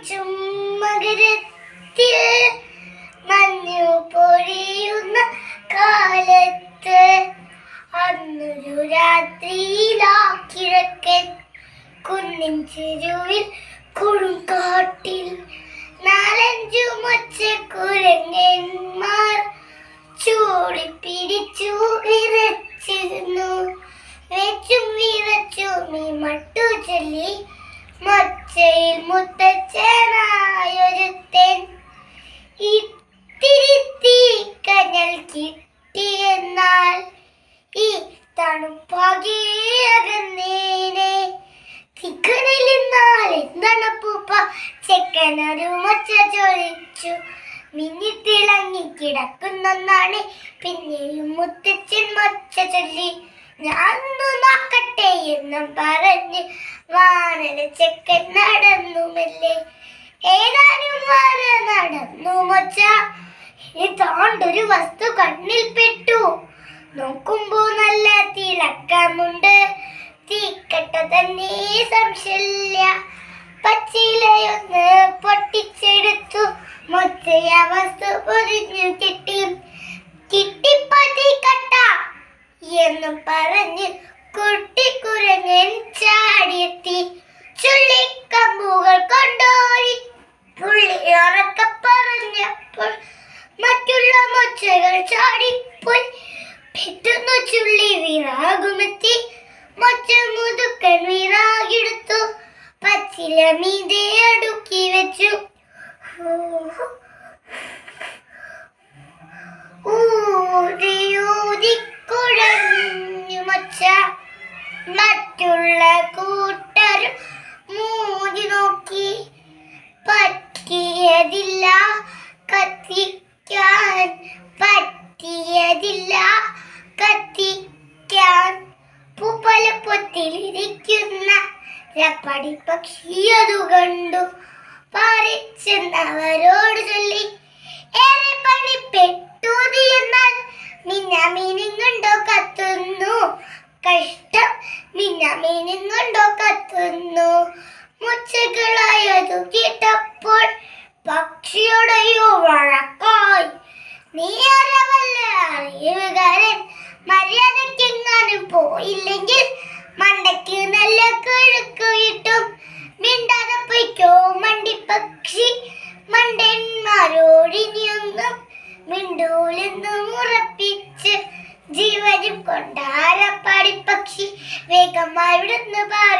കൊച്ചും മകരത്തിൽ മഞ്ഞു പൊഴിയുന്ന കാലത്ത് അന്നൊരു രാത്രിയിലാക്കിഴക്കൻ കുന്നിൻ ചെരുവിൽ കൊടുങ്കാട്ടിൽ നാലഞ്ചു മൊച്ചക്കുരങ്ങന്മാർ ചൂടിപ്പിടിച്ചു വിറച്ചിരുന്നു. വെച്ചും വിറച്ചും മട്ടു ചൊല്ലി മൊച്ചയിൽ മുത്തച്ഛനായൊരുത്തൻ ഇത്തിരി കനൽ കിട്ടിയെന്നാൽ ഈ തണുപ്പാകെ അകന്നേനെ ചിക്കനിൽ നിന്നാൽ എന്താണ് പൂപ്പ ചെക്കനൊരു പിന്നെയും മുത്തച്ഛൻ മൊച്ച ചൊല്ലി. ഞാൻ നോക്കട്ടെ എന്നും പറഞ്ഞ് വാനര ചെക്കൻ നടന്നു നടന്നുമല്ലേ? ഏതാനും വാര നടന്നു മൊച്ച. ഇതാണ്ടൊരു വസ്തു കണ്ണിൽ പെട്ടു. നോക്കുമ്പോ നല്ല തിളക്കമുണ്ട്. തീക്കട്ട തന്നെ സംശയമില്ല. പച്ചിലയൊന്ന് പൊട്ടിച്ചെടുത്തു. മൊച്ചയ വസ്തു പൊതിഞ്ഞു കിട്ടി. കിട്ടിപ്പതിക്കട്ട എന്ന് പറഞ്ഞ് കുട്ടിക്കുരങ്ങൻ ചാടിയെത്തി. ചുള്ളിക്കമ്പുകൾ കൊണ്ടോടി. പുള്ളി ഉറക്ക പറഞ്ഞപ്പോൾ മറ്റുള്ള മൊച്ചകൾ ചാടിപ്പോയി പെട്ടെന്ന് ചുള്ളി വിറാകുമെത്തി. മൊച്ച മുതുക്കൻ വിറാകെടുത്തു. പച്ചില മീതെ അടുക്കി വെച്ചു. ഊതി കുഴഞ്ഞു മൊച്ച. മറ്റുള്ള കൂട്ടരും മൂടി നോക്കി. പറ്റിയതില്ല കത്തിക്കാൻ. പറ്റിയതില്ല കത്തിക്കാൻ. പൂപ്പലപ്പൊത്തിലിരിക്കുന്ന രപ്പടി പക്ഷി അതു കണ്ടു. പറിച്ചെന്നവരോട് ചൊല്ലി ഏറെ പണി പെട്ടൂതി എന്നാൽ മിന്നാമീനും കണ്ടോ കത്തുന്നു? കഷ്ടം മിന്ന മീനിങ്ങുണ്ടോ കത്തുന്നു. മുച്ചകളായതു കേട്ടപ്പോൾ പക്ഷിയുടെയോ വഴക്കായി. നീ അറിവല്ല അറിയുകാരൻ മര്യാദക്കെങ്ങാനും പോയില്ലെങ്കിൽ മണ്ടയ്ക്ക് നല്ല കിഴക്ക് കിട്ടും. മിണ്ടാതെ പൊയ്ക്കോ മണ്ടി പക്ഷി. മണ്ടന്മാരോടിനിയൊന്നും മിണ്ടൂലെന്നും ഉറപ്പിച്ച് ജീവനും കൊണ്ടാരപ്പാടി പക്ഷി. വേഗമായി വിടുന്ന് പാറിപ്പോയി